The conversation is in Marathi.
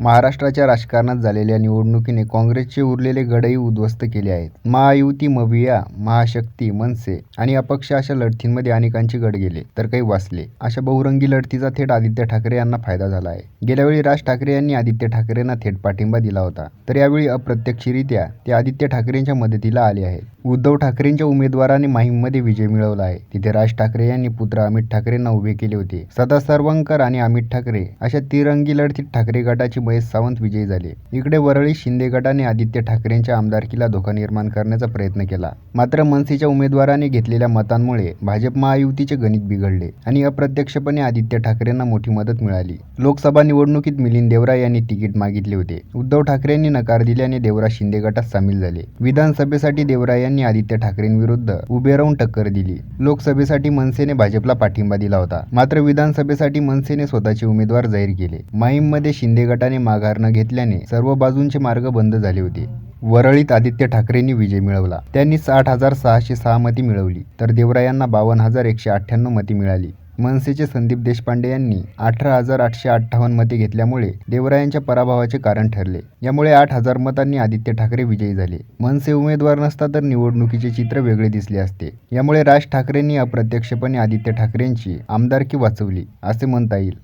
महाराष्ट्राच्या राजकारणात झालेल्या निवडणुकीने काँग्रेसचे उरलेले गडही उद्ध्वस्त केले आहेत. महायुती, मविया, महाशक्ती, मनसे आणि अपक्ष अशा लढतींमध्ये अनेकांचे गड गेले, तर काही वाचले. अशा बहुरंगी लढतीचा थेट आदित्य ठाकरे यांना फायदा झाला आहे. गेल्यावेळी राज ठाकरे यांनी आदित्य ठाकरेंना थेट पाठिंबा दिला होता, तर यावेळी अप्रत्यक्षरित्या ते आदित्य ठाकरेंच्या मदतीला आले आहेत. उद्धव ठाकरेंच्या उमेदवाराने माहीममध्ये विजय मिळवला आहे. तिथे राज ठाकरे यांनी पुत्र अमित ठाकरेंना उभे केले होते. सदा सर्वंकर आणि अमित ठाकरे अशा तिरंगी लढतीत ठाकरे गटाचे मुंबईत सावंत विजयी झाले. इकडे वरळीत शिंदे गटाने आदित्य ठाकरेंच्या आमदारकीला धोका निर्माण करण्याचा प्रयत्न केला. मात्र मनसेच्या उमेदवाराने घेतलेल्या मतांमुळे भाजप-महायुतीचे गणित बिघडले आणि अप्रत्यक्षपणे आदित्य ठाकरेंना मोठी मदत मिळाली. लोकसभा निवडणुकीत मिलिंद देवरा यांनी तिकीट मागितले होते. उद्धव ठाकरेंनी नकार दिल्याने देवरा शिंदे गटात सामील झाले. विधानसभेसाठी देवरा यांनी आदित्य ठाकरेंविरुद्ध उभे राहून टक्कर दिली. लोकसभेसाठी मनसेने भाजपला पाठिंबा दिला होता. मात्र विधानसभेसाठी मनसेने स्वतःचे उमेदवार जाहीर केले. माहीममध्ये शिंदे गटाने माघार न घेतल्याने सर्व बाजूंचे मार्ग बंद झाले होते. वरळीत आदित्य ठाकरेंनी विजय मिळवला. त्यांनी साठ हजार सहाशे सहा मते मिळवली, तर देवरा यांना बावन्न हजार एकशे अठ्ठ्याण्णव मते मिळाली. मनसेचे संदीप देशपांडे यांनी अठरा हजार आठशे अठ्ठावन्न मते घेतल्यामुळे देवरायांच्या पराभवाचे कारण ठरले. यामुळे आठ हजार मतांनी आदित्य ठाकरे विजयी झाले. मनसे उमेदवार नसता तर निवडणुकीचे चित्र वेगळे दिसले असते. यामुळे राज ठाकरेंनी अप्रत्यक्षपणे आदित्य ठाकरेंची आमदारकी वाचवली, असे म्हणता येईल.